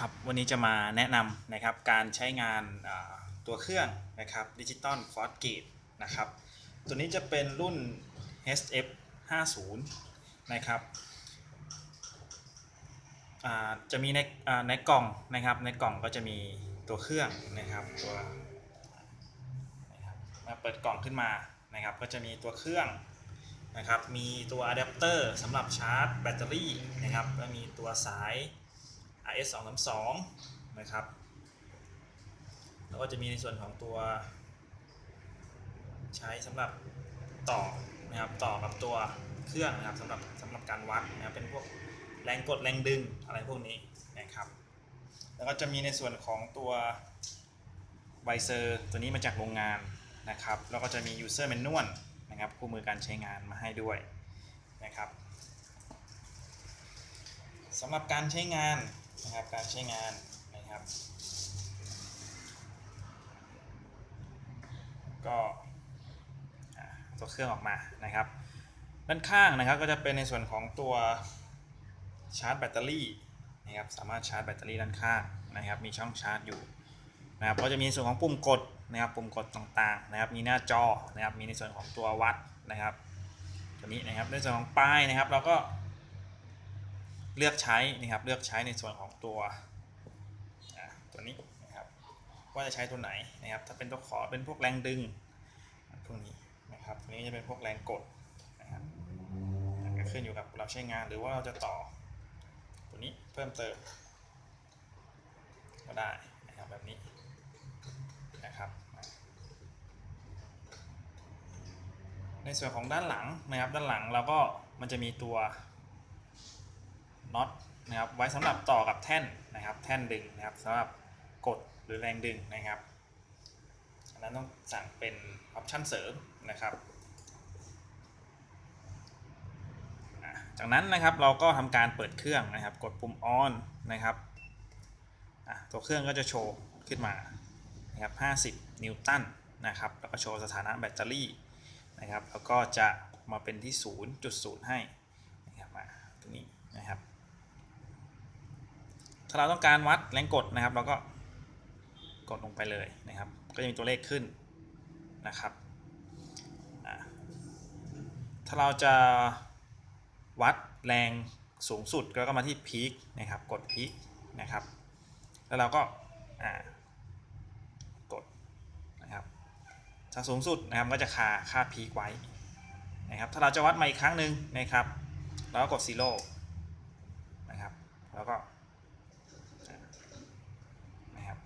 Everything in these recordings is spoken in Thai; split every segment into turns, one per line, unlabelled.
ครับวันนี้จะมาแนะนำนะครับการใช้งานตัวเครื่องนะครับดิจิตอลฟอร์เกตนะครับตัวนี้จะเป็นรุ่น HF 50นะครับจะมีในในกล่องนะครับในกล่องก็จะมีตัวเครื่องนะครับตัวมาเปิดกล่องขึ้นมานะครับก็จะมีตัวเครื่องนะครับมีตัวอะแดปเตอร์สำหรับชาร์จแบตเตอรี่นะครับแล้วมีตัวสาย RS 2 3 2นะครับ แล้วก็จะมีในส่วนของตัว ใช้สำหรับต่อนะครับต่อกับตัวเครื่องนะครับสำหรับสำหรับการวัดนะครับเป็นพวกแรงกดแรงดึงอะไรพวกนี้นะครับ แล้วก็จะมีในส่วนของตัวไบเซอร์ตัวนี้มาจากโรงงานนะครับ แล้วก็จะมี user manual นะครับคู่มือการใช้งานมาให้ด้วยนะครับสำหรับการใช้งาน นะครับการใช้งานนะครับ ก็ตัวเครื่องออกมานะครับ ด้านข้างนะครับก็จะเป็นในส่วนของตัวชาร์จแบตเตอรี่นะครับสามารถชาร์จแบตเตอรี่ด้านข้างนะครับ มีช่องชาร์จอยู่นะครับก็จะมีส่วนของปุ่มกดนะครับปุ่มกดต่างๆนะครับ มีหน้าจอนะครับมีในส่วนของตัววัดนะครับ ตัวนี้นะครับในส่วนของป้ายนะครับ เราก็ เลือกใช้นะครับเลือกใช้ในส่วนของตัวตัวนี้นะครับว่าจะใช้ตัวไหนนะครับ ถ้าเป็นตัวขอเป็นพวกแรงดึงพวกนี้นะครับตัวนี้จะเป็นพวกแรงกดนะครับก็ขึ้นอยู่กับเราใช้งานหรือว่าเราจะต่อตัวนี้เพิ่มเติมก็ได้นะครับแบบนี้นะครับในส่วนของด้านหลังนะครับด้านหลังเราก็มันจะมีตัว น็อตนะครับไว้สำหรับต่อกับแท่นนะครับแท่นดึงนะครับสำหรับกดหรือแรงดึงนะครับอันนั้นต้องสั่งเป็นออปชั่นเสริมนะครับ จากนั้นนะครับเราก็ทำการเปิดเครื่องนะครับ กดปุ่ม on นะครับตัวเครื่องก็จะโชว์ขึ้นมานะครับ 50 นิวตันนะครับแล้วก็โชว์สถานะแบตเตอรี่นะครับแล้วก็จะมาเป็นที่ 0.0 ให้นะครับมาตรงนี้นะครับ ถ้าเราต้องการวัดแรงกดนะครับ เราก็กดลงไปเลยนะครับ ก็จะมีตัวเลขขึ้นนะครับ ถ้าเราจะวัดแรงสูงสุดเราก็มาที่พีคนะครับ กดพีคนะครับ แล้วเราก็กดนะครับถ้าสูงสุดนะครับก็จะคาค่าพีคไว้นะครับ ถ้าเราจะวัดมาอีกครั้งหนึ่งนะครับ เราก็กดซีโร่นะครับ แล้วก็ นะครับ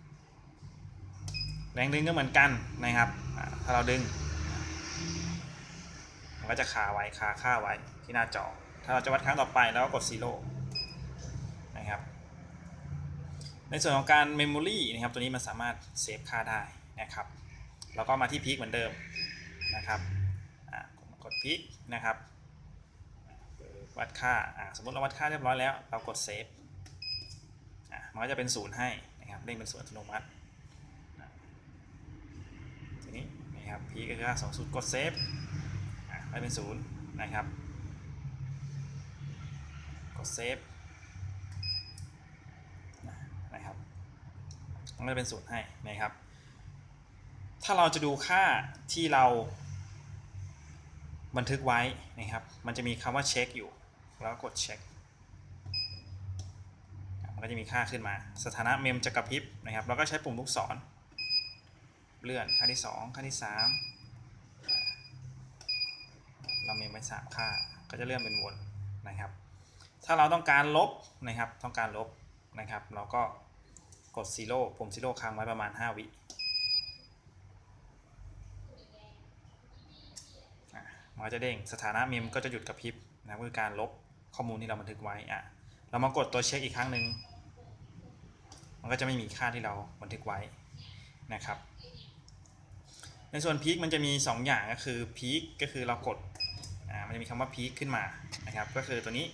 แรงดึงก็เหมือนกันนะครับ ถ้าเราดึงมันก็จะคาไว้คาค่าไว้ที่หน้าจอ ถ้าเราจะวัดครั้งต่อไปแล้วก็กด zero นะครับ ในส่วนของการ memory นะครับ ตัวนี้มันสามารถเซฟค่าได้นะครับ แล้วก็มาที่พีคเหมือนเดิมนะครับกดพีคนะครับ วัดค่า สมมติเราวัดค่าเรียบร้อยแล้ว เรากดเซฟมันก็จะเป็นศูนย์ให้นะครับเร่งเป็นศูนย์อัตโนมัติอะที นะครับพีก็คือค่าสองศูนย์กดเซฟให้เป็นศูนย์นะครับ กดเซฟนะครับมันก็จะเป็นศูนย์ให้นะครับ ถ้าเราจะดูค่าที่เราบันทึกไว้นะครับ มันจะมีคำว่าเช็คอยู่ แล้วก็กดเช็ค มันก็จะมีค่าขึ้นมา สถานะเมมจะกระพริบนะครับเราก็ใช้ปุ่มลูกศร เลื่อนค่าที่2ค่าที่3เรามมไป3ค่าก็จะเลื่อนเป็นวนนะครับ ถ้าเราต้องการลบนะครับต้องการลบนะครับ เราก็กดซีโร่ปุ่มซีโร่ค้างไว้ประมาณ 5 วิมันก็จะเด้งสถานะเมมก็จะหยุดกระพริบนะครับคือการลบข้อมูลที่เราบันทึกไว้อะเรามากดตัวเช็คอีกครั้งหนึ่งมันก็จะไม่มีค่าที่เราบันทึกไว้นะครับ ในส่วนพีคมันจะมี 2 อย่างก็คือพีคก็คือเรากดอ่ามันจะมีคำว่าพีคขึ้นมานะครับก็คือตัวนี้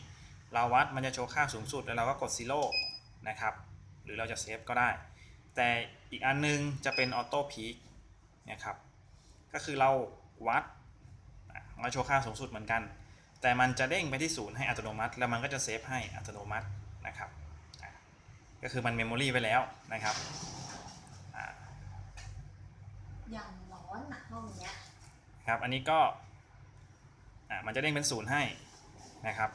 เราวัดมันจะโชว์ค่าสูงสุดแล้วเราก็กดซีโร่นะครับหรือเราจะเซฟก็ได้ แต่อีกอันนึงจะเป็นออโต้พีคนะครับก็คือเราวัดมันโชว์ค่าสูงสุดเหมือนกัน แต่มันจะเด้งไปที่ศูนย์ให้อัตโนมัติ แล้วมันก็จะเซฟให้อัตโนมัตินะครับก็คือมันเมมโมรีไว้แล้วนะครับอ
ย่าง ห้องเนี้ย
ครับ อันนี้ก็อ่ามันจะเด้งเป็นศูนย์ให้นะครับ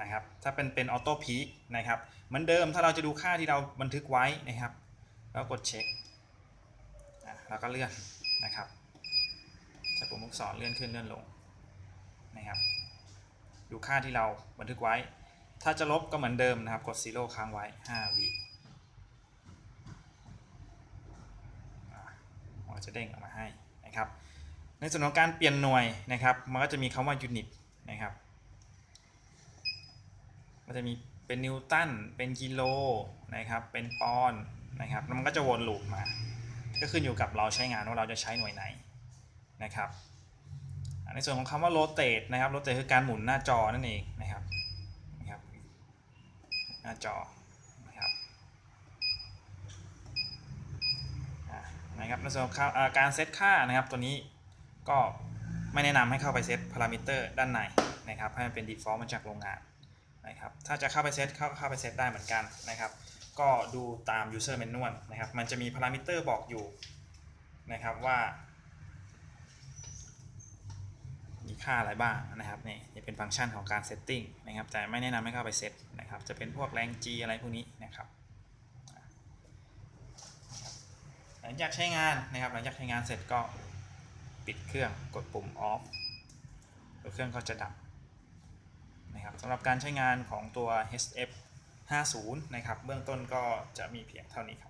นะครับ ถ้าเป็นเป็นออโต้พีคนะครับ เหมือนเดิมถ้าเราจะดูค่าที่เราบันทึกไว้นะครับ แล้วกดเช็คแล้วก็เลื่อนนะครับใช้ปุ่มลูกศรเลื่อนขึ้นเลื่อนลงนะครับ ดูค่าที่เราบันทึกไว้ ถ้าจะลบก็เหมือนเดิมนะครับ กดซีโร่ค้างไว้ 5 วิมันจะเด้งออกมาให้นะครับ ในส่วนของการเปลี่ยนหน่วยนะครับ มันก็จะมีคำว่ายูนิตนะครับ มันจะมีเป็นนิวตัน เป็นกิโลนะครับ เป็นปอนด์นะครับแล้วมันก็จะวนลูปมา ก็ขึ้นอยู่กับเราใช้งานว่าเราจะใช้หน่วยไหนนะครับ ในส่วนของคำว่า rotate นะครับ rotate คือการหมุนหน้าจอนั่นเองนะครับ หน้าจอนะครับนะครับในส่วนของการเซตค่านะครับตัวนี้ก็ไม่แนะนำให้เข้าไปเซตพารามิเตอร์ด้านในนะครับให้มันเป็น default มาจากโรงงานนะครับถ้าจะเข้าไปเซตเข้าเข้าไปเซตได้เหมือนกันนะครับก็ดูตาม user manual นะครับมันจะมีพารามิเตอร์บอกอยู่นะครับว่า มี ค่าอะไรบ้างนะครับนี่นี่เป็นฟังก์ชันของการ setting นะครับแต่ไม่แนะนำให้เข้าไปเซตนะครับจะเป็นพวกแรง G อะไรพวกนี้นะครับหลังจากใช้งานนะครับหลังจากใช้งานเสร็จก็ปิดเครื่องกดปุ่ม off แล้วเครื่องก็จะดับนะครับสำหรับการใช้งานของตัว HF 50นะครับเบื้องต้นก็จะมีเพียงเท่านี้ครับ